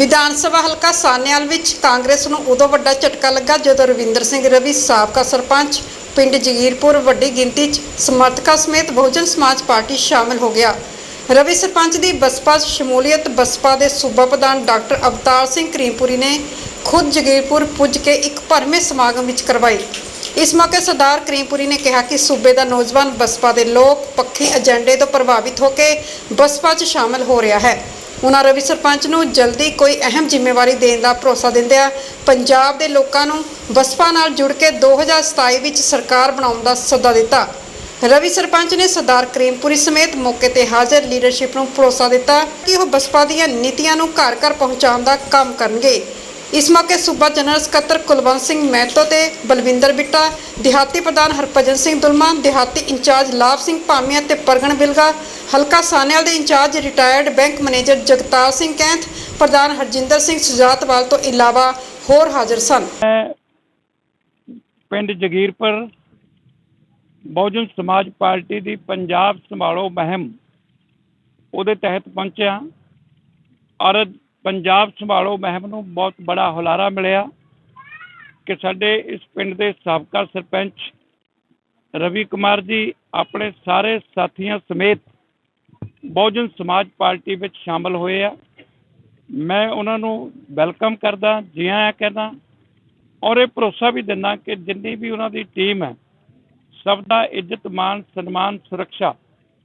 ਵਿਧਾਨ ਸਭਾ ਹਲਕਾ ਸਾਨੇਵਾਲ ਵਿੱਚ ਕਾਂਗਰਸ ਨੂੰ ਉਦੋਂ ਵੱਡਾ ਝਟਕਾ ਲੱਗਾ ਜਦੋਂ ਰਵਿੰਦਰ ਸਿੰਘ ਰਵੀ ਸਾਬਕਾ ਸਰਪੰਚ ਪਿੰਡ ਜਗੀਰਪੁਰ ਵੱਡੀ ਗਿਣਤੀ 'ਚ ਸਮਰਥਕਾਂ ਸਮੇਤ ਬਹੁਜਨ ਸਮਾਜ ਪਾਰਟੀ ਸ਼ਾਮਲ ਹੋ ਗਿਆ। ਰਵੀ ਸਰਪੰਚ ਦੀ ਬਸਪਾ ਸ਼ਮੂਲੀਅਤ ਬਸਪਾ ਦੇ ਸੂਬਾ ਪ੍ਰਧਾਨ ਡਾਕਟਰ ਅਵਤਾਰ ਸਿੰਘ ਕਰੀਮਪੁਰੀ ਨੇ ਖੁਦ ਜਗੀਰਪੁਰ ਪੁੱਜ ਕੇ ਇੱਕ ਭਰਵੇਂ ਸਮਾਗਮ ਵਿੱਚ ਕਰਵਾਈ। ਇਸ ਮੌਕੇ ਸਰਦਾਰ ਕਰੀਮਪੁਰੀ ਨੇ ਕਿਹਾ ਕਿ ਸੂਬੇ ਦਾ ਨੌਜਵਾਨ ਬਸਪਾ ਦੇ ਲੋਕ ਪੱਖੀ ਏਜੰਡੇ ਤੋਂ ਪ੍ਰਭਾਵਿਤ ਹੋ ਕੇ ਬਸਪਾ 'ਚ ਸ਼ਾਮਲ ਹੋ ਰਿਹਾ ਹੈ। ਉਹਨਾਂ ਰਵੀ ਸਰਪੰਚ ਨੂੰ ਜਲਦੀ ਕੋਈ ਅਹਿਮ ਜ਼ਿੰਮੇਵਾਰੀ ਦੇਣ ਦਾ ਭਰੋਸਾ ਦਿੰਦਿਆਂ ਪੰਜਾਬ ਦੇ ਲੋਕਾਂ ਨੂੰ ਬਸਪਾ ਨਾਲ ਜੁੜ ਕੇ 2027 ਵਿੱਚ ਸਰਕਾਰ ਬਣਾਉਣ ਦਾ ਸੱਦਾ ਦਿੱਤਾ। ਰਵੀ ਸਰਪੰਚ ਨੇ ਸਰਦਾਰ ਕਰੀਮਪੁਰੀ ਸਮੇਤ ਮੌਕੇ ਤੇ ਹਾਜ਼ਰ ਲੀਡਰਸ਼ਿਪ ਨੂੰ ਭਰੋਸਾ ਦਿੱਤਾ ਕਿ ਉਹ ਬਸਪਾ ਦੀਆਂ ਨੀਤੀਆਂ ਨੂੰ ਘਰ ਘਰ ਪਹੁੰਚਾਉਣ ਦਾ ਕੰਮ ਕਰਨਗੇ। ਇਸ ਮੌਕੇ ਸੂਬਾ ਜਨਰਲ ਸਕੱਤਰ ਕੁਲਵੰਤ ਸਿੰਘ ਮਹਿਤੋ ਤੇ ਬਲਵਿੰਦਰ ਬਿੱਟਾ, ਦਿਹਾਤੀ ਪ੍ਰਧਾਨ ਹਰਭਜਨ ਸਿੰਘ ਦੁਲਮਾ, ਦਿਹਾਤੀ ਇੰਚਾਰਜ ਲਾਭ ਸਿੰਘ ਭਾਮੀਆ ਤੇ ਪਰਗਣ ਬਿਲਗਾ, ਹਲਕਾ ਸਾਨੇਵਾਲ ਦੇ incharge retired bank manager Jagtar Singh Kainth, ਪ੍ਰਧਾਨ ਹਰਜਿੰਦਰ ਸਿੰਘ ਸੁਜਾਤਵਾਲ ਤੋਂ ਇਲਾਵਾ ਹੋਰ ਹਾਜ਼ਰ ਸਨ। ਪਿੰਡ ਜਗੀਰਪੁਰ, ਬਹੁਜਨ ਸਮਾਜ ਪਾਰਟੀ ਦੀ ਪੰਜਾਬ ਸੰਭਾਲੋ ਮੁਹਿੰਮ ਉਹਦੇ ਤਹਿਤ ਪਹੁੰਚਿਆ। ਔਰ ਪੰਜਾਬ ਸੰਭਾਲੋ ਮਹਿਮ ਨੂੰ ਬਹੁਤ ਬੜਾ ਹੁਲਾਰਾ ਮਿਲਿਆ ਕਿ ਸਾਡੇ ਇਸ ਪਿੰਡ ਦੇ ਸਾਬਕਾ ਸਰਪੰਚ ਰਵੀ ਕੁਮਾਰ ਜੀ ਆਪਣੇ ਸਾਰੇ ਸਾਥੀਆਂ ਸਮੇਤ ਬਹੁਜਨ ਸਮਾਜ ਪਾਰਟੀ ਵਿੱਚ ਸ਼ਾਮਲ ਹੋਏ ਆ। ਮੈਂ ਉਹਨਾਂ ਨੂੰ ਵੈਲਕਮ ਕਰਦਾ, ਜੀ ਆਇਆਂ ਕਹਿੰਦਾ ਔਰ ਇਹ ਭਰੋਸਾ ਵੀ ਦਿੰਦਾ ਕਿ ਜਿੰਨੀ ਵੀ ਉਹਨਾਂ ਦੀ ਟੀਮ ਹੈ, ਸਭ ਦਾ ਇੱਜ਼ਤ ਮਾਨ ਸਨਮਾਨ, ਸੁਰੱਖਿਆ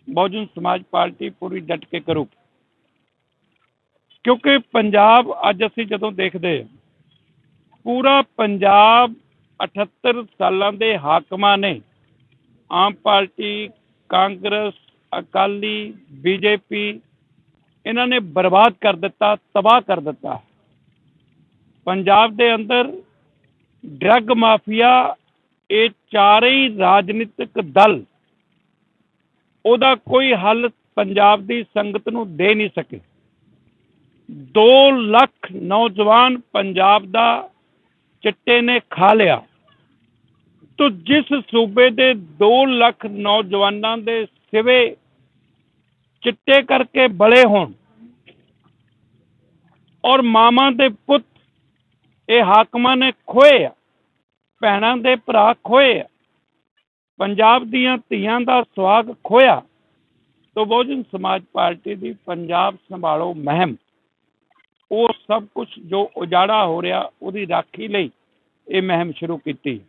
ਬਹੁਜਨ ਸਮਾਜ ਪਾਰਟੀ ਪੂਰੀ ਡਟ ਕੇ ਕਰੂਗੀ। ਕਿਉਂਕਿ ਪੰਜਾਬ ਅੱਜ ਅਸੀਂ ਜਦੋਂ ਦੇਖਦੇ ਪੂਰਾ ਪੰਜਾਬ 78 ਸਾਲਾਂ ਦੇ ਹਾਕਮਾਂ ਨੇ ਆਮ ਪਾਰਟੀ, ਕਾਂਗਰਸ, ਅਕਾਲੀ, ਬੀਜੇਪੀ ਇਹਨਾਂ ਨੇ ਬਰਬਾਦ ਕਰ ਦਿੱਤਾ, ਤਬਾਹ ਕਰ ਦਿੱਤਾ। ਪੰਜਾਬ ਦੇ ਅੰਦਰ ਡਰੱਗ ਮਾਫੀਆ, ਇਹ ਚਾਰੇ ਹੀ ਰਾਜਨੀਤਿਕ ਦਲ ਉਹਦਾ ਕੋਈ ਹੱਲ ਪੰਜਾਬ ਦੀ ਸੰਗਤ ਨੂੰ ਦੇ ਨਹੀਂ ਸਕੇ। 2 ਲੱਖ ਨੌਜਵਾਨ ਪੰਜਾਬ ਦਾ ਚਿੱਟੇ ਨੇ ਖਾ ਲਿਆ। ਤੋ ਜਿਸ ਸੂਬੇ ਦੇ 2 ਲੱਖ ਨੌਜਵਾਨਾਂ ਦੇ ਸਿਵੇ ਚਿੱਟੇ ਕਰਕੇ ਬਲੇ ਹੋਣ ਔਰ ਮਾਮਾ ਦੇ ਪੁੱਤ ਇਹ ਹਾਕਮਾਂ ਨੇ ਖੋਏ ਆ, ਭੈਣਾਂ ਦੇ ਭਰਾ ਖੋਏ ਆ, ਪੰਜਾਬ ਦੀਆਂ ਧੀਆਂ ਦਾ ਸੁਆਗ ਖੋਇਆ, ਤੋ ਬਹੁਜਨ ਸਮਾਜ ਪਾਰਟੀ ਦੀ ਪੰਜਾਬ ਸੰਭਾਲੋ ਮਹਿਮ। ਉਹ ਸਭ ਕੁਝ ਜੋ ਉਜਾੜਾ ਹੋ ਰਿਹਾ ਉਹਦੀ ਰਾਖੀ ਲਈ ਇਹ ਮਹਿਮ ਸ਼ੁਰੂ ਕੀਤੀ।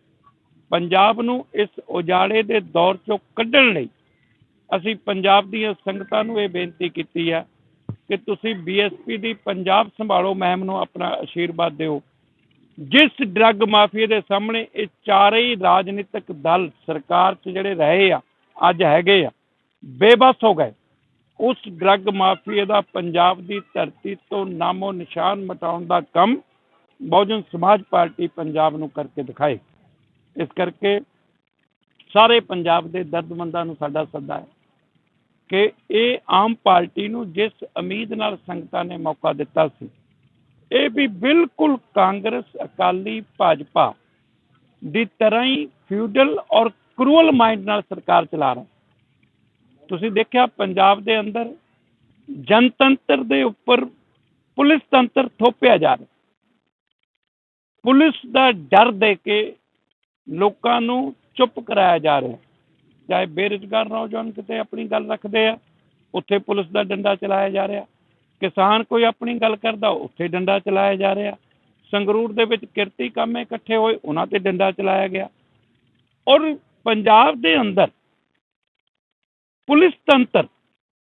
ਪੰਜਾਬ ਨੂੰ ਇਸ ਉਜਾੜੇ ਦੇ ਦੌਰ ਚੋਂ ਕੱਢਣ ਲਈ ਅਸੀਂ ਪੰਜਾਬ ਦੀਆਂ ਸੰਗਤਾਂ ਨੂੰ ਇਹ ਬੇਨਤੀ ਕੀਤੀ ਹੈ ਕਿ ਤੁਸੀਂ ਬੀਐਸਪੀ ਦੀ ਪੰਜਾਬ ਸੰਭਾਲੋ ਮੁਹਿੰਮ ਨੂੰ ਆਪਣਾ ਆਸ਼ੀਰਵਾਦ ਦਿਓ। ਜਿਸ ਡਰੱਗ ਮਾਫੀਆ ਦੇ ਸਾਹਮਣੇ ਇਹ ਚਾਰੇ ਹੀ ਰਾਜਨੀਤਿਕ ਦਲ ਸਰਕਾਰ 'ਚ ਜਿਹੜੇ ਰਹੇ ਆ, ਅੱਜ ਹੈਗੇ ਆ, ਬੇਬਸ ਹੋ ਗਏ। ਉਸ ਡਰੱਗ ਮਾਫੀਏ ਦਾ ਪੰਜਾਬ ਦੀ ਧਰਤੀ ਤੋਂ ਨਾਮੋ ਨਿਸ਼ਾਨ ਮਿਟਾਉਣ ਦਾ ਕੰਮ ਬਹੁਜਨ ਸਮਾਜ ਪਾਰਟੀ ਪੰਜਾਬ ਨੂੰ ਕਰਕੇ ਦਿਖਾਏ। ਇਸ ਕਰਕੇ ਸਾਰੇ ਪੰਜਾਬ ਦੇ ਦਰਦਮੰਦਾਂ ਨੂੰ ਸਾਡਾ ਸੱਦਾ ਹੈ ਕਿ ਇਹ ਆਮ ਪਾਰਟੀ ਨੂੰ ਜਿਸ ਉਮੀਦ ਨਾਲ ਸੰਗਤਾਂ ਨੇ ਮੌਕਾ ਦਿੱਤਾ ਸੀ, ਇਹ ਵੀ ਬਿਲਕੁਲ ਕਾਂਗਰਸ, ਅਕਾਲੀ, ਭਾਜਪਾ ਦੀ ਤਰ੍ਹਾਂ ਹੀ ਫਿਊਡਲ ਔਰ ਕਰੂਅਲ ਮਾਈਂਡ ਨਾਲ ਸਰਕਾਰ ਚਲਾ ਰਿਹਾ। ਤੁਸੀਂ ਦੇਖਿਆ ਪੰਜਾਬ ਦੇ ਅੰਦਰ ਜਨਤੰਤਰ ਦੇ ਉੱਪਰ ਪੁਲਿਸ ਤੰਤਰ ਥੋਪਿਆ ਜਾ ਰਿਹਾ। ਪੁਲਿਸ ਦਾ ਡਰ ਦੇ ਕੇ ਲੋਕਾਂ ਨੂੰ ਚੁੱਪ ਕਰਾਇਆ ਜਾ ਰਿਹਾ। ਚਾਹੇ ਬੇਰੁਜ਼ਗਾਰ ਨੌਜਵਾਨ ਕਿਤੇ ਆਪਣੀ ਗੱਲ ਰੱਖਦੇ ਆ, ਉੱਥੇ ਪੁਲਿਸ ਦਾ ਡੰਡਾ ਚਲਾਇਆ ਜਾ ਰਿਹਾ। ਕਿਸਾਨ ਕੋਈ ਆਪਣੀ ਗੱਲ ਕਰਦਾ, ਉੱਥੇ ਡੰਡਾ ਚਲਾਇਆ ਜਾ ਰਿਹਾ। ਸੰਗਰੂਰ ਦੇ ਵਿੱਚ ਕਿਰਤੀ ਕਾਮੇ ਇਕੱਠੇ ਹੋਏ, ਉਹਨਾਂ ਤੇ ਡੰਡਾ ਚਲਾਇਆ ਗਿਆ। ਔਰ ਪੰਜਾਬ ਦੇ ਅੰਦਰ ਪੁਲਿਸ ਤੰਤਰ,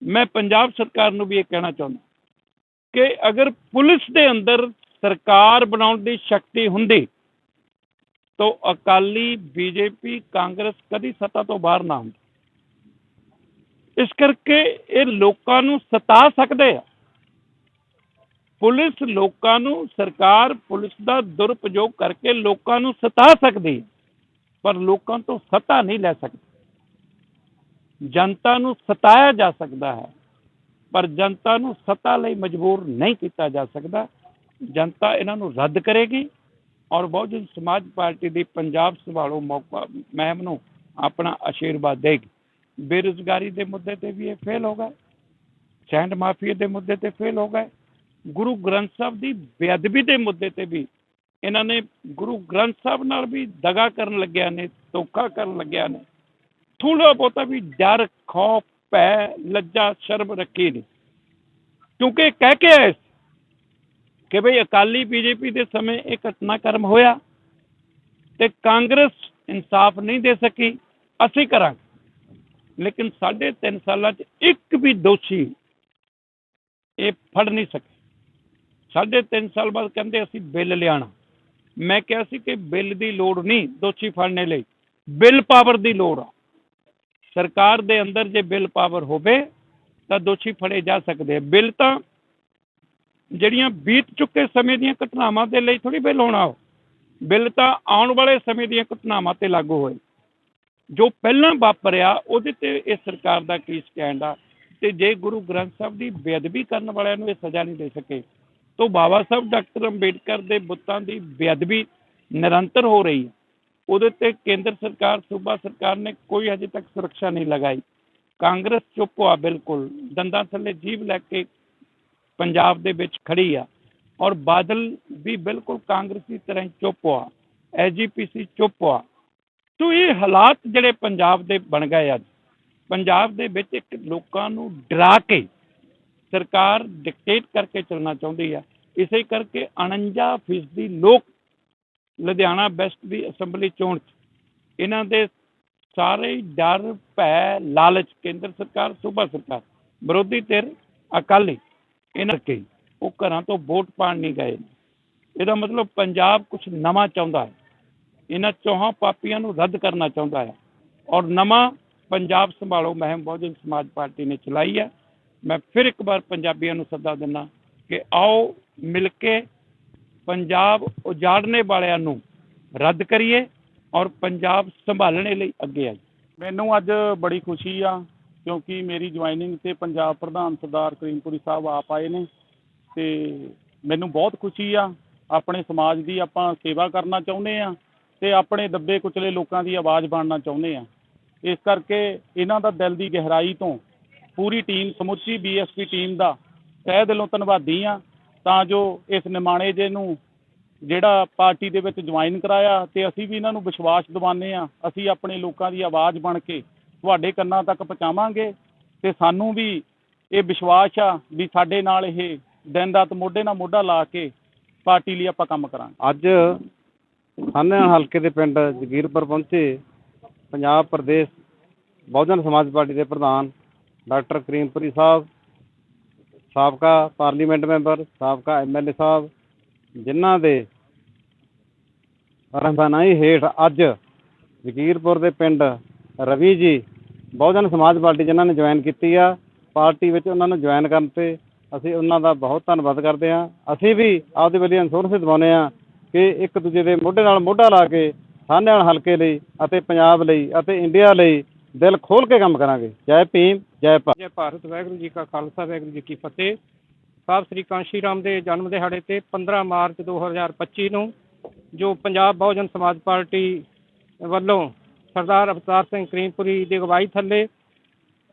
ਮੈਂ ਪੰਜਾਬ ਸਰਕਾਰ ਨੂੰ ਵੀ ਇਹ ਕਹਿਣਾ ਚਾਹੁੰਦਾ ਕਿ ਅਗਰ ਪੁਲਿਸ ਦੇ ਅੰਦਰ ਸਰਕਾਰ ਬਣਾਉਣ ਦੀ ਸ਼ਕਤੀ ਹੁੰਦੀ ਤਾਂ ਅਕਾਲੀ ਬੀਜੇਪੀ, ਕਾਂਗਰਸ ਕਦੀ ਸੱਤਾ ਤੋਂ ਬਾਹਰ ਨਾ ਹੁੰਦੀ। ਇਸ ਕਰਕੇ ਇਹ ਲੋਕਾਂ ਨੂੰ ਸਤਾ ਸਕਦੇ ਆ। ਪੁਲਿਸ ਲੋਕਾਂ ਨੂੰ, ਸਰਕਾਰ ਪੁਲਿਸ ਦਾ ਦੁਰਪਯੋਗ ਕਰਕੇ ਲੋਕਾਂ ਨੂੰ ਸਤਾ ਸਕਦੀ ਪਰ ਲੋਕਾਂ ਤੋਂ ਸੱਤਾ ਨਹੀਂ ਲੈ ਸਕਦੀ। ਜਨਤਾ ਨੂੰ ਸਤਾਇਆ ਜਾ ਸਕਦਾ ਹੈ, ਪਰ ਜਨਤਾ ਨੂੰ ਸੱਤਾ ਲਈ ਮਜਬੂਰ ਨਹੀਂ ਕੀਤਾ ਜਾ ਸਕਦਾ। ਜਨਤਾ ਇਹਨਾਂ ਨੂੰ ਰੱਦ ਕਰੇਗੀ ਔਰ ਬਹੁਜਨ ਸਮਾਜ ਪਾਰਟੀ ਦੀ ਪੰਜਾਬ ਸੰਭਾਲੋ ਮੌਕਾ ਮਹਿਮ ਨੂੰ ਆਪਣਾ ਆਸ਼ੀਰਵਾਦ ਦੇਗੀ। ਬੇਰੁਜ਼ਗਾਰੀ ਦੇ ਮੁੱਦੇ ਤੇ ਵੀ ਇਹ ਫੇਲ ਹੋ ਗਏ। ਸੈਂਡ ਮਾਫੀਆ ਦੇ ਮੁੱਦੇ ਤੇ ਫੇਲ ਹੋ ਗਏ। ਗੁਰੂ ਗ੍ਰੰਥ ਸਾਹਿਬ ਦੀ ਬੇਅਦਬੀ ਦੇ ਮੁੱਦੇ ਤੇ ਵੀ ਇਹਨਾਂ ਨੇ ਗੁਰੂ ਗ੍ਰੰਥ ਸਾਹਿਬ ਨਾਲ ਵੀ ਦਗਾ ਕਰਨ ਲੱਗਿਆ ਨੇ, ਧੋਖਾ ਕਰਨ ਲੱਗਿਆ ਨੇ। ਥੋੜਾ ਬਹੁਤਾ ਵੀ ਡਰ, ਖੌਫ, ਭੈ, ਲੱਜਾ, ਸ਼ਰਮ ਰੱਖੀ ਨਹੀਂ ਕਿਉਂਕਿ ਕਹਿ ਕੇ ਆਏ ਸੀ ਕਿ ਭਈ ਅਕਾਲੀ ਬੀਜੇਪੀ ਦੇ ਸਮੇਂ ਇਹ ਘਟਨਾਕ੍ਰਮ ਹੋਇਆ ਤੇ ਕਾਂਗਰਸ ਇਨਸਾਫ ਨਹੀਂ ਦੇ ਸਕੀ, ਅਸੀਂ ਕਰਾਂਗੇ। ਲੇਕਿਨ ਸਾਢੇ ਤਿੰਨ ਸਾਲਾਂ 'ਚ ਇੱਕ ਵੀ ਦੋਸ਼ੀ ਇਹ ਫੜ ਨਹੀਂ ਸਕੇ। ਸਾਢੇ ਤਿੰਨ ਸਾਲ ਬਾਅਦ ਕਹਿੰਦੇ ਅਸੀਂ ਬਿੱਲ ਲਿਆਣਾ ਮੈਂ ਕਿਹਾ ਸੀ ਕਿ ਬਿੱਲ ਦੀ ਲੋੜ ਨਹੀਂ ਦੋਸ਼ੀ ਫੜਨੇ ਲਈ। ਬਿੱਲ ਪਾਵਰ ਦੀ ਲੋੜ ਆ। ਸਰਕਾਰ ਦੇ ਅੰਦਰ ਜੇ ਬਿੱਲ ਪਾਵਰ ਹੋਵੇ ਤਾਂ ਦੋਸ਼ੀ ਫੜੇ ਜਾ ਸਕਦੇ ਆ। ਬਿੱਲ ਤਾਂ ਜਿਹੜੀਆਂ ਬੀਤ ਚੁੱਕੇ ਸਮੇਂ ਦੀਆਂ ਘਟਨਾਵਾਂ ਦੇ ਲਈ ਥੋੜੀ ਬਿੱਲ ਹੋਣਾ ਉਹ। ਬਿੱਲ ਤਾਂ ਆਉਣ ਵਾਲੇ ਸਮੇਂ ਦੀਆਂ ਘਟਨਾਵਾਂ ਤੇ ਲਾਗੂ ਹੋਏ। ਜੋ ਪਹਿਲਾਂ ਵਾਪਰਿਆ, ਉਹਦੇ ਤੇ ਇਹ ਸਰਕਾਰ ਦਾ ਕੀ ਸਟੈਂਡ ਆ? ਤੇ ਜੇ ਗੁਰੂ ਗ੍ਰੰਥ ਸਾਹਿਬ ਦੀ ਬੇਅਦਬੀ ਕਰਨ ਵਾਲਿਆਂ ਨੂੰ ਇਹ ਸਜ਼ਾ ਨਹੀਂ ਦੇ ਸਕੇ, ਤਾਂ ਬਾਬਾ ਸਾਹਿਬ ਡਾਕਟਰ ਅੰਬੇਡਕਰ ਦੇ ਬੁੱਤਾਂ ਦੀ ਬੇਅਦਬੀ ਨਿਰੰਤਰ ਹੋ ਰਹੀ ਹੈ। ਉਹਦੇ ਤੇ ਕੇਂਦਰ ਸਰਕਾਰ, ਸੂਬਾ ਸਰਕਾਰ ਨੇ ਕੋਈ ਹਜੇ ਤੱਕ ਸੁਰੱਖਿਆ ਨਹੀਂ ਲਗਾਈ। ਕਾਂਗਰਸ ਚੁੱਪ ਆ ਬਿਲਕੁਲ। ਦੰਦਾਂ ਥੱਲੇ ਜੀਭ ਲੈ ਕੇ ਪੰਜਾਬ ਦੇ ਵਿੱਚ ਖੜੀ ਆ। ਔਰ ਬਾਦਲ ਵੀ ਬਿਲਕੁਲ ਕਾਂਗਰਸੀ ਤਰ੍ਹਾਂ ਹੀ ਚੁੱਪ ਆ ਐਜੀਪੀਸੀ ਚੁੱਪ ਆ ਸੋ ਇਹ ਹਾਲਾਤ ਜਿਹੜੇ ਪੰਜਾਬ ਦੇ ਬਣ ਗਏ ਅੱਜ। ਪੰਜਾਬ ਦੇ ਵਿੱਚ ਇੱਕ ਲੋਕਾਂ ਨੂੰ ਡਰਾ ਕੇ ਸਰਕਾਰ ਡਿਕਟੇਟ ਕਰਕੇ ਚੱਲਣਾ ਚਾਹੁੰਦੀ ਆ। ਇਸੇ ਕਰਕੇ 49 ਫੀਸਦੀ ਲੋਕ ਲੁਧਿਆਣਾ ਵੈਸਟ ਦੀ ਅਸੈਂਬਲੀ ਚੋਣ 'ਚ। ਇਹਨਾਂ ਦੇ ਸਾਰੇ ਹੀ ਡਰ, ਭੈ, ਲਾਲਚ ਕੇਂਦਰ ਸਰਕਾਰ, ਸੂਬਾ ਸਰਕਾਰ, ਵਿਰੋਧੀ ਧਿਰ ਅਕਾਲੀ, ਇਹਨਾਂ ਕੇ ਉਹ ਘਰਾਂ ਤੋਂ ਵੋਟ ਪਾਣ ਨਹੀਂ ਗਏ। ਇਹਦਾ ਮਤਲਬ ਪੰਜਾਬ ਕੁਝ ਨਵਾਂ ਚਾਹੁੰਦਾ ਹੈ। ਇਹਨਾਂ ਚੌਹਾਂ ਪਾਪੀਆਂ ਨੂੰ ਰੱਦ ਕਰਨਾ ਚਾਹੁੰਦਾ ਹੈ। ਔਰ ਨਵਾਂ ਪੰਜਾਬ ਸੰਭਾਲੋ ਮਹਿਮ ਬਹੁਜਨ ਸਮਾਜ ਪਾਰਟੀ ਨੇ ਚਲਾਈ ਹੈ। ਮੈਂ ਫਿਰ ਇੱਕ ਵਾਰ ਪੰਜਾਬੀਆਂ ਨੂੰ ਸੱਦਾ ਦਿੰਦਾ ਕਿ ਆਓ ਮਿਲ ਕੇ ਪੰਜਾਬ ਉਜਾੜਨੇ ਵਾਲਿਆਂ ਨੂੰ ਰੱਦ ਕਰੀਏ ਔਰ ਪੰਜਾਬ ਸੰਭਾਲਣੇ ਲਈ ਅੱਗੇ ਆਈਏ। ਮੈਨੂੰ ਅੱਜ ਬੜੀ ਖੁਸ਼ੀ ਆ, ਕਿਉਂਕਿ ਮੇਰੀ ਜੁਆਇਨਿੰਗ ਤੇ ਪੰਜਾਬ ਪ੍ਰਧਾਨ ਸਰਦਾਰ ਕਰੀਮਪੁਰੀ ਸਾਹਿਬ ਆਪ ਆਏ ਨੇ ਤੇ ਮੈਨੂੰ ਬਹੁਤ ਖੁਸ਼ੀ ਆ, ਆਪਣੇ ਸਮਾਜ ਦੀ ਆਪਾਂ ਸੇਵਾ ਕਰਨਾ ਚਾਹੁੰਦੇ ਆ ਤੇ ਆਪਣੇ ਦੱਬੇ ਕੁਚਲੇ ਲੋਕਾਂ ਦੀ ਆਵਾਜ਼ ਬਣਨਾ ਚਾਹੁੰਦੇ ਆ। ਇਸ ਕਰਕੇ ਇਹਨਾਂ ਦਾ ਦਿਲ ਦੀ ਗਹਿਰਾਈ ਤੋਂ ਪੂਰੀ ਟੀਮ ਸਮੁੱਚੀ ਬੀਐਸਪੀ ਟੀਮ ਦਾ ਤਹਿ ਦਿਲੋਂ ਧੰਨਵਾਦੀ ਆ ਤਾਂ ਜੋ ਇਸ ਨਿਮਾਣੇ ਜੇ ਨੂੰ ਜਿਹੜਾ ਪਾਰਟੀ ਦੇ ਵਿੱਚ ਜੁਆਇਨ ਕਰਾਇਆ ਤੇ ਅਸੀਂ ਵੀ ਇਹਨਾਂ ਨੂੰ ਵਿਸ਼ਵਾਸ ਦਿਵਾਉਂਦੇ ਆ ਅਸੀਂ ਆਪਣੇ ਲੋਕਾਂ ਦੀ ਆਵਾਜ਼ ਬਣ ਕੇ ਤੁਹਾਡੇ ਕੰਨਾਂ ਤੱਕ ਪਹੁੰਚਾਵਾਂਗੇ ਤੇ ਸਾਨੂੰ ਵੀ ਇਹ ਵਿਸ਼ਵਾਸ ਆ ਵੀ ਸਾਡੇ ਨਾਲ ਇਹ ਦਿਨ ਰਾਤ ਮੋਢੇ ਨਾਲ ਮੋਢਾ ਲਾ ਕੇ ਪਾਰਟੀ ਲਈ ਆਪਾਂ ਕੰਮ ਕਰਾਂਗੇ। ਅੱਜ ਸਾਨੇ ਹਲਕੇ ਦੇ ਪਿੰਡ ਜਗੀਰਪੁਰ ਪਹੁੰਚੇ ਪੰਜਾਬ ਪ੍ਰਦੇਸ਼ ਬਹੁਜਨ ਸਮਾਜ ਪਾਰਟੀ ਦੇ ਪ੍ਰਧਾਨ ਡਾਕਟਰ ਕਰੀਮਪੁਰੀ ਸਾਹਿਬ। ਸਾਬਕਾ ਪਾਰਲੀਮੈਂਟ ਮੈਂਬਰ, ਸਾਬਕਾ ਐਮਐਲਏ ਸਾਹਿਬ, ਜਿਨ੍ਹਾਂ ਦੇ ਰਹਿਨਮਾਈ ਹੇਠ ਅੱਜ ਜਗੀਰਪੁਰ ਦੇ ਪਿੰਡ ਰਵੀ ਜੀ ਬਹੁਜਨ ਸਮਾਜ ਪਾਰਟੀ ਜਿਨ੍ਹਾਂ ਨੇ ਜੁਆਇਨ ਕੀਤੀ ਆ, ਪਾਰਟੀ ਵਿੱਚ ਉਹਨਾਂ ਨੂੰ ਜੁਆਇਨ ਕਰਨ ਤੇ ਅਸੀਂ ਉਹਨਾਂ ਦਾ ਬਹੁਤ ਧੰਨਵਾਦ ਕਰਦੇ ਹਾਂ। ਅਸੀਂ ਵੀ ਆਪਦੇ ਵੱਲੋਂ ਅਨਸੋਰਸ ਦਿਵਾਉਂਦੇ ਹਾਂ ਕਿ ਇੱਕ ਦੂਜੇ ਦੇ ਮੋਢੇ ਨਾਲ ਮੋਢਾ ਲਾ ਕੇ ਸਾਨੇਵਾਲ ਹਲਕੇ ਲਈ ਅਤੇ ਪੰਜਾਬ ਲਈ ਅਤੇ ਇੰਡੀਆ ਲਈ ਦਿਲ ਖੋਲ ਕੇ ਕੰਮ ਕਰਾਂਗੇ। ਜੈ ਭੀਮ, ਜੈ ਭਾਰਤ। ਜੈ ਭਾਰਤ। ਵਾਹਿਗੁਰੂ ਜੀ ਕਾ ਖਾਲਸਾ, ਵਾਹਿਗੁਰੂ ਜੀ ਕੀ ਫਤਿਹ। ਸਾਹਿਬ ਸ੍ਰੀ ਕਾਂਸ਼ੀ ਰਾਮ ਦੇ ਜਨਮ ਦਿਹਾੜੇ ਤੇ 15 ਮਾਰਚ 2025 ਨੂੰ ਜੋ ਪੰਜਾਬ ਬਹੁਜਨ ਸਮਾਜ ਪਾਰਟੀ ਵੱਲੋਂ ਸਰਦਾਰ ਅਵਤਾਰ ਸਿੰਘ ਕਰੀਮਪੁਰੀ ਦੀ ਅਗਵਾਈ ਥੱਲੇ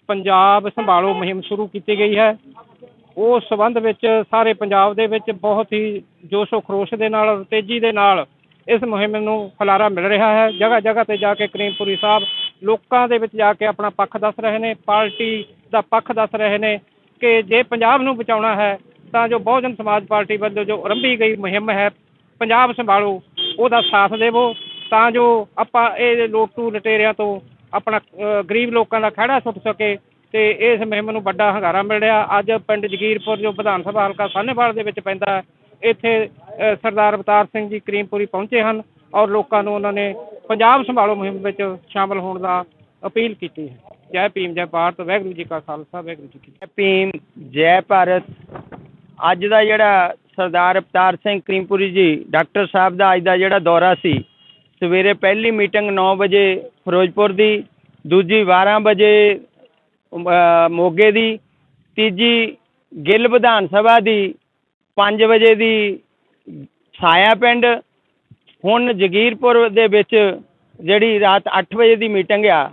ਪੰਜਾਬ ਸੰਭਾਲੋ ਮੁਹਿੰਮ ਸ਼ੁਰੂ ਕੀਤੀ ਗਈ ਹੈ। ਉਸ ਸਬੰਧ ਵਿੱਚ ਸਾਰੇ ਪੰਜਾਬ ਦੇ ਵਿੱਚ ਬਹੁਤ ਹੀ ਜੋਸ਼ੋ ਖਰੋਸ਼ ਦੇ ਨਾਲ ਔਰ ਤੇਜ਼ੀ ਦੇ ਨਾਲ ਇਸ ਮੁਹਿੰਮ ਨੂੰ ਫਲਾਰਾ ਮਿਲ ਰਿਹਾ ਹੈ। ਜਗ੍ਹਾ ਜਗ੍ਹਾ ਤੇ ਜਾ ਕੇ ਕਰੀਮਪੁਰੀ ਸਾਹਿਬ ਲੋਕਾਂ ਦੇ ਵਿੱਚ ਜਾ ਕੇ ਆਪਣਾ ਪੱਖ ਦੱਸ ਰਹੇ ਨੇ, ਪਾਰਟੀ ਦਾ ਪੱਖ ਦੱਸ ਰਹੇ ਨੇ ਕਿ ਜੇ ਪੰਜਾਬ ਨੂੰ ਬਚਾਉਣਾ ਹੈ, ਤਾਂ ਜੋ ਬਹੁਜਨ ਸਮਾਜ ਪਾਰਟੀ ਵੱਲੋਂ ਜੋ ਆਰੰਭੀ ਗਈ ਮੁਹਿੰਮ ਹੈ, ਪੰਜਾਬ ਸੰਭਾਲੋ, ਉਹਦਾ ਸਾਥ ਦੇਵੋ, ਤਾਂ ਜੋ ਆਪਾਂ ਇਹ ਲੋਟੂ ਲਟੇਰਿਆਂ ਤੋਂ ਆਪਣਾ ਗਰੀਬ ਲੋਕਾਂ ਦਾ ਖਹਿੜਾ ਸੁੱਟ ਸਕੇ ਤੇ ਇਸ ਮੁਹਿੰਮ ਨੂੰ ਵੱਡਾ ਹੰਗਾਰਾ ਮਿਲ ਰਿਹਾ। ਅੱਜ ਪਿੰਡ ਜਗੀਰਪੁਰ, ਜੋ ਵਿਧਾਨ ਸਭਾ ਹਲਕਾ ਸਾਹਨੇਵਾਲ ਦੇ ਵਿੱਚ ਪੈਂਦਾ ਹੈ, ਇੱਥੇ ਸਰਦਾਰ ਅਵਤਾਰ ਸਿੰਘ ਜੀ ਕਰੀਮਪੁਰੀ ਪਹੁੰਚੇ ਹਨ ਔਰ ਲੋਕਾਂ ਨੂੰ ਉਹਨਾਂ ਨੇ ਪੰਜਾਬ ਸੰਭਾਲੋ ਮੁਹਿੰਮ ਵਿੱਚ ਸ਼ਾਮਲ ਹੋਣ ਦਾ ਅਪੀਲ ਕੀਤੀ ਹੈ। ਜੈ ਭੀਮ, ਜੈ ਭਾਰਤ, ਵਾਹਿਗੁਰੂ ਜੀ ਕਾ ਖਾਲਸਾ, ਵਾਹਿਗੁਰੂ ਜੀ ਕੀ ਜੈ ਭੀਮ, ਜੈ ਭਾਰਤ। ਅੱਜ ਦਾ ਜਿਹੜਾ ਸਰਦਾਰ ਅਵਤਾਰ ਸਿੰਘ ਕਰੀਮਪੁਰੀ ਜੀ, ਡਾਕਟਰ ਸਾਹਿਬ ਦਾ ਅੱਜ ਦਾ ਜਿਹੜਾ ਦੌਰਾ ਸੀ, ਸਵੇਰੇ ਪਹਿਲੀ ਮੀਟਿੰਗ 9 ਵਜੇ ਫਿਰੋਜ਼ਪੁਰ ਦੀ, ਦੂਜੀ 12 ਵਜੇ ਮੋਗੇ ਦੀ, ਤੀਜੀ ਗਿੱਲ ਵਿਧਾਨ ਸਭਾ ਦੀ 5 ਵਜੇ ਦੀ ਸਾਇਆ ਪਿੰਡ ਹੁਣ ਜਗੀਰਪੁਰ ਦੇ ਵਿੱਚ ਜਿਹੜੀ ਰਾਤ 8 ਵਜੇ ਦੀ ਮੀਟਿੰਗ ਆ,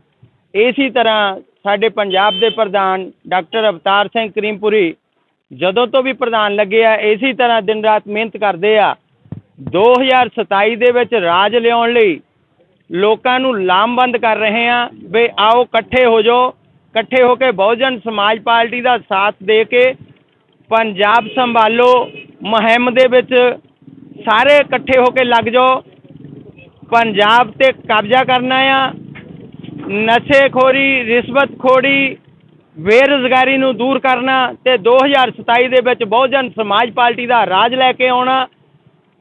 ਇਸੇ ਤਰ੍ਹਾਂ ਸਾਡੇ ਪੰਜਾਬ ਦੇ ਪ੍ਰਧਾਨ ਡਾਕਟਰ ਅਵਤਾਰ ਸਿੰਘ ਕਰੀਮਪੁਰੀ ਜਦੋਂ ਤੋਂ ਵੀ ਪ੍ਰਧਾਨ ਲੱਗੇ ਆ, ਇਸੇ ਤਰ੍ਹਾਂ ਦਿਨ ਰਾਤ ਮਿਹਨਤ ਕਰਦੇ ਆ। 2027 ਦੇ ਵਿੱਚ ਰਾਜ ਲਿਆਉਣ ਲਈ ਲੋਕਾਂ ਨੂੰ ਲਾਮਬੰਦ ਕਰ ਰਹੇ ਆ ਵੀ ਆਓ ਇਕੱਠੇ ਹੋ ਜਾਓ, ਇਕੱਠੇ ਹੋ ਕੇ ਬਹੁਜਨ ਸਮਾਜ ਪਾਰਟੀ ਦਾ ਸਾਥ ਦੇ ਕੇ ਪੰਜਾਬ ਸੰਭਾਲੋ, ਮੁਹਿੰਮ ਦੇ ਵਿੱਚ ਸਾਰੇ ਇਕੱਠੇ ਹੋ ਕੇ ਲੱਗ ਜਾਓ। ਪੰਜਾਬ ਤੇ ਕਬਜ਼ਾ ਕਰਨਾ ਆ। ਨਸ਼ੇਖੋਰੀ, ਰਿਸ਼ਵਤਖੋਰੀ, ਬੇਰੁਜ਼ਗਾਰੀ ਨੂੰ ਦੂਰ ਕਰਨਾ ਤੇ 2027 ਦੇ ਵਿੱਚ ਬਹੁਜਨ ਸਮਾਜ ਪਾਰਟੀ ਦਾ ਰਾਜ ਲੈ ਕੇ ਆਉਣਾ।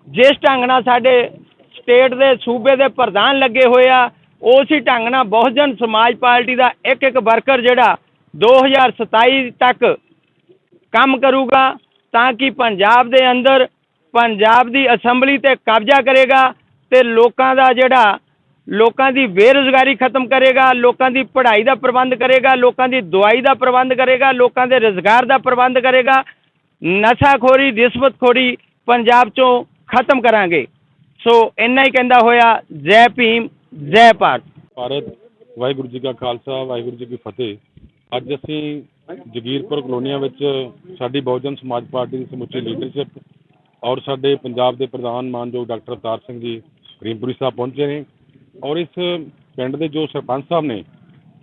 ਜਿਸ ਢੰਗ ਨਾਲ ਸਾਡੇ ਸਟੇਟ ਦੇ ਸੂਬੇ ਦੇ ਪ੍ਰਧਾਨ ਲੱਗੇ ਹੋਏ ਆ, ਉਸੇ ਢੰਗ ਨਾਲ ਬਹੁਜਨ ਸਮਾਜ ਪਾਰਟੀ ਦਾ ਇੱਕ ਇੱਕ ਵਰਕਰ ਜਿਹੜਾ 2027 ਤੱਕ ਕੰਮ ਕਰੂਗਾ, ਤਾਂ ਕਿ ਪੰਜਾਬ ਦੇ ਅੰਦਰ ਪੰਜਾਬ ਦੀ ਅਸੈਂਬਲੀ ਤੇ ਕਬਜ਼ਾ ਕਰੇਗਾ ਤੇ ਲੋਕਾਂ ਦਾ ਜਿਹੜਾ ਲੋਕਾਂ ਦੀ ਬੇਰੁਜ਼ਗਾਰੀ ਖਤਮ ਕਰੇਗਾ, ਲੋਕਾਂ ਦੀ ਪੜ੍ਹਾਈ ਦਾ ਪ੍ਰਬੰਧ ਕਰੇਗਾ, ਲੋਕਾਂ ਦੀ ਦਵਾਈ ਦਾ ਪ੍ਰਬੰਧ ਕਰੇਗਾ, ਲੋਕਾਂ ਦੇ ਰੁਜ਼ਗਾਰ ਦਾ ਪ੍ਰਬੰਧ ਕਰੇਗਾ, ਨਸ਼ਾਖੋਰੀ, ਰਿਸ਼ਵਤਖੋਰੀ ਪੰਜਾਬ ਚੋਂ ਖਤਮ ਕਰਾਂਗੇ। ਸੋ ਇੰਨਾ ਹੀ ਕਹਿੰਦਾ ਹੋਇਆ, ਜੈ ਭੀਮ, ਜੈ ਭਾਰਤ। ਭਾਰਤ, ਵਾਹਿਗੁਰੂ ਜੀ ਕਾ ਖਾਲਸਾ, ਵਾਹਿਗੁਰੂ ਜੀ ਕੀ ਫਤਿਹ। ਅੱਜ ਅਸੀਂ ਜਗੀਰਪੁਰ ਕਲੋਨੀਆਂ ਵਿੱਚ ਸਾਡੀ ਬਹੁਜਨ ਸਮਾਜ ਪਾਰਟੀ ਦੀ ਸਮੁੱਚੀ ਲੀਡਰਸ਼ਿਪ ਔਰ ਸਾਡੇ ਪੰਜਾਬ ਦੇ ਪ੍ਰਧਾਨ ਮਾਨਯੋਗ ਡਾਕਟਰ ਅਵਤਾਰ ਸਿੰਘ ਜੀ ਕਰੀਮਪੁਰੀ ਸਾਹਿਬ ਪਹੁੰਚੇ ਨੇ ਔਰ ਇਸ ਪਿੰਡ ਦੇ ਜੋ ਸਰਪੰਚ ਸਾਹਿਬ ਨੇ,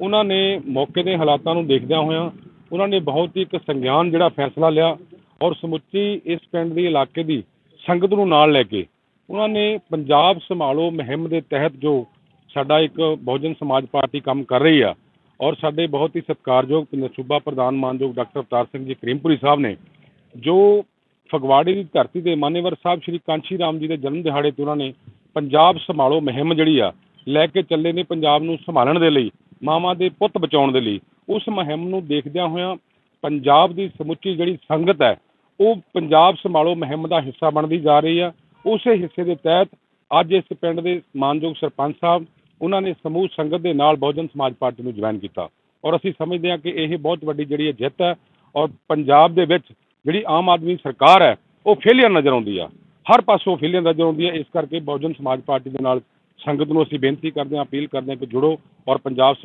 ਉਹਨਾਂ ਨੇ ਮੌਕੇ ਦੇ ਹਾਲਾਤਾਂ ਨੂੰ ਦੇਖਦਿਆਂ ਹੋਇਆਂ ਉਹਨਾਂ ਨੇ ਬਹੁਤ ਹੀ ਇੱਕ ਸੰਗਿਆਨ ਜਿਹੜਾ ਫੈਸਲਾ ਲਿਆ ਔਰ ਸਮੁੱਚੀ ਇਸ ਪਿੰਡ ਦੀ ਇਲਾਕੇ ਦੀ ਸੰਗਤ ਨੂੰ ਨਾਲ ਲੈ ਕੇ ਉਹਨਾਂ ਨੇ ਪੰਜਾਬ ਸੰਭਾਲੋ ਮੁਹਿੰਮ ਦੇ ਤਹਿਤ ਜੋ ਸਾਡਾ ਇੱਕ ਬਹੁਜਨ ਸਮਾਜ ਪਾਰਟੀ ਕੰਮ ਕਰ ਰਹੀ ਆ ਔਰ ਸਾਡੇ ਬਹੁਤ ਹੀ ਸਤਿਕਾਰਯੋਗ ਪੰਜਾਬ ਸੂਬਾ ਪ੍ਰਧਾਨ ਮਾਨਯੋਗ ਡਾਕਟਰ ਅਵਤਾਰ ਸਿੰਘ ਜੀ ਕਰੀਮਪੁਰੀ ਸਾਹਿਬ ਨੇ ਜੋ ਫਗਵਾੜੇ ਦੀ ਧਰਤੀ ਤੇ ਮਾਨੇਵਰ ਸਾਹਿਬ ਸ਼੍ਰੀ ਕਾਂਸ਼ੀ ਰਾਮ ਜੀ ਦੇ ਜਨਮ ਦਿਹਾੜੇ ਤੇ ਉਹਨਾਂ ਨੇ ਪੰਜਾਬ ਸੰਭਾਲੋ ਮੁਹਿੰਮ ਜਿਹੜੀ ਆ, ਲੈ ਕੇ ਚੱਲੇ ਨੇ ਪੰਜਾਬ ਨੂੰ ਸੰਭਾਲਣ ਦੇ ਲਈ, ਮਾਵਾਂ ਦੇ ਪੁੱਤ ਬਚਾਉਣ ਦੇ ਲਈ। ਉਸ ਮੁਹਿੰਮ ਨੂੰ ਦੇਖਦਿਆਂ ਹੋਇਆਂ ਪੰਜਾਬ ਦੀ ਸਮੁੱਚੀ ਜਿਹੜੀ ਸੰਗਤ ਹੈ, ਉਹ ਪੰਜਾਬ ਸੰਭਾਲੋ ਮੁਹਿੰਮ ਦਾ ਹਿੱਸਾ ਬਣਦੀ ਜਾ ਰਹੀ ਆ। ਉਸੇ ਹਿੱਸੇ ਦੇ ਤਹਿਤ ਅੱਜ ਇਸ ਪਿੰਡ ਦੇ ਮਾਨਯੋਗ ਸਰਪੰਚ ਸਾਹਿਬ, ਉਹਨਾਂ ਨੇ ਸਮੂਹ ਸੰਗਤ ਦੇ ਨਾਲ ਬਹੁਜਨ ਸਮਾਜ ਪਾਰਟੀ ਨੂੰ ਜੁਆਇਨ ਕੀਤਾ। ਔਰ ਅਸੀਂ ਸਮਝਦੇ ਹਾਂ ਕਿ ਇਹ ਬਹੁਤ ਵੱਡੀ ਜਿਹੜੀ ਹੈ ਜਿੱਤ ਹੈ ਔਰ ਪੰਜਾਬ ਦੇ ਵਿੱਚ ਜਿਹੜੀ ਆਮ ਆਦਮੀ ਸਰਕਾਰ ਹੈ, ਉਹ ਫੇਲਿਅਰ ਨਜ਼ਰ ਆਉਂਦੀ ਆ। ਹਰ ਪਾਸੋਂ ਫੇਲਿਅਰ ਨਜ਼ਰ ਆਉਂਦੀ ਹੈ ਇਸ ਕਰਕੇ ਬਹੁਜਨ ਸਮਾਜ ਪਾਰਟੀ ਦੇ ਨਾਲ ਸੰਗਤ ਨੂੰ ਅਸੀਂ ਬੇਨਤੀ ਕਰਦੇ ਹਾਂ, ਅਪੀਲ ਕਰਦੇ ਹਾਂ ਕਿ ਜੁੜੋ ਔਰ ਪੰਜਾਬ